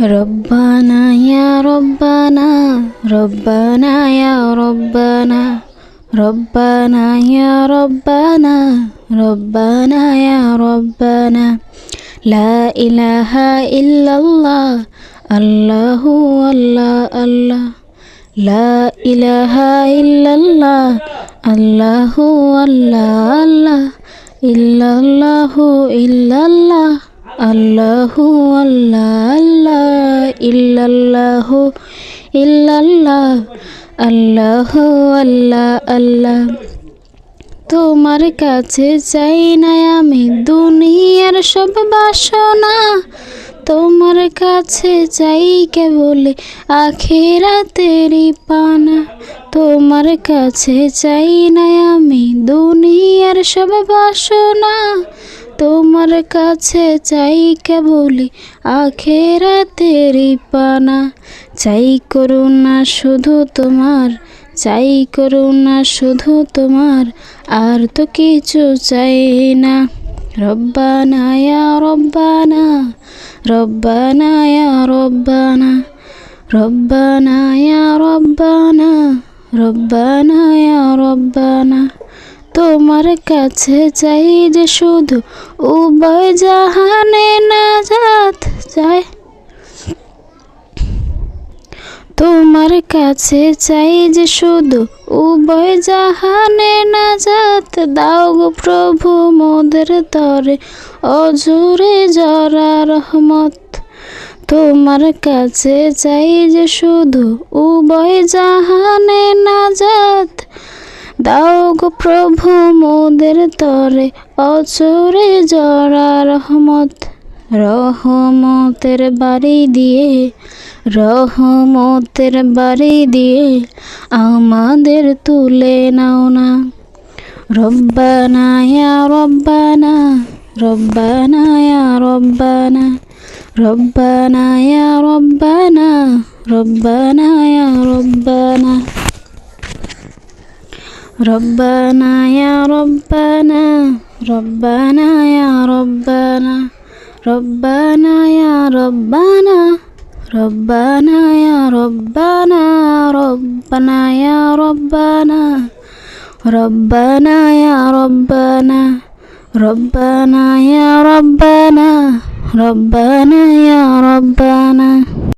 ربنا يا ربنا ربنا يا ربنا ربنا يا ربنا ربنا يا ربنا. لا إله إلا الله الله الله الله. لا إله إلا الله الله الله الله. إلا الله إلا الله. আল্লাহু আল্লাহ আল্লাহ ইল্লাল্লাহ ইল্লাল্লাহ, আল্লাহু আল্লাহ আল্লাহ। তোমার কাছে চাই না আমি দুনিয়ার সব বাসনা। তোমার কাছে চাই কেবল আখেরাতেরই পানা। তোমার কাছে চাই না আমি দুনিয়ার সব বাসনা। তোমার কাছে চাই কেবল আখেরাতেরই পানা। চাই করুণা শুধু তোমার, চাই করুণা শুধু তোমার, আর তো কিছু চাই না। রব্বানা রব্বানা রব্বানা রব্বানা রব্বানা রব্বানা রব্বানা রব্বানা। তোমার কাছে চাই যে শুধু উভয় জাহানে নাজাত চাই। তোমার কাছে চাই যে শুধু উভয় জাহানে নাজাত। দাও গো প্রভু মোদের তরে অজুরে জরা রহমত। তোমার কাছে চাই যে শুধু উভয় জাহানে নাজাত। দাও গো প্রভু মোদের তরে, অচরে জরা রহমত। রহমতের বাড়ি দিয়ে, রহমতের বাড়ি দিয়ে আমাদের তুলে নাও না। রব্বানা রব্বানা রব্বানা রব্বানা রব্বানা রব্বানা রব্বানা রব্বানা। রব্বানা ইয়া রব্বানা রব্বানা ইয়া রব্বানা রব্বানা ইয়া রব্বানা রব্বানা ইয়া রব্বানা রব্বানা ইয়া রব্বানা রব্বানা ইয়া রব্বানা ربنا يا ربنا ربنا يا ربنا.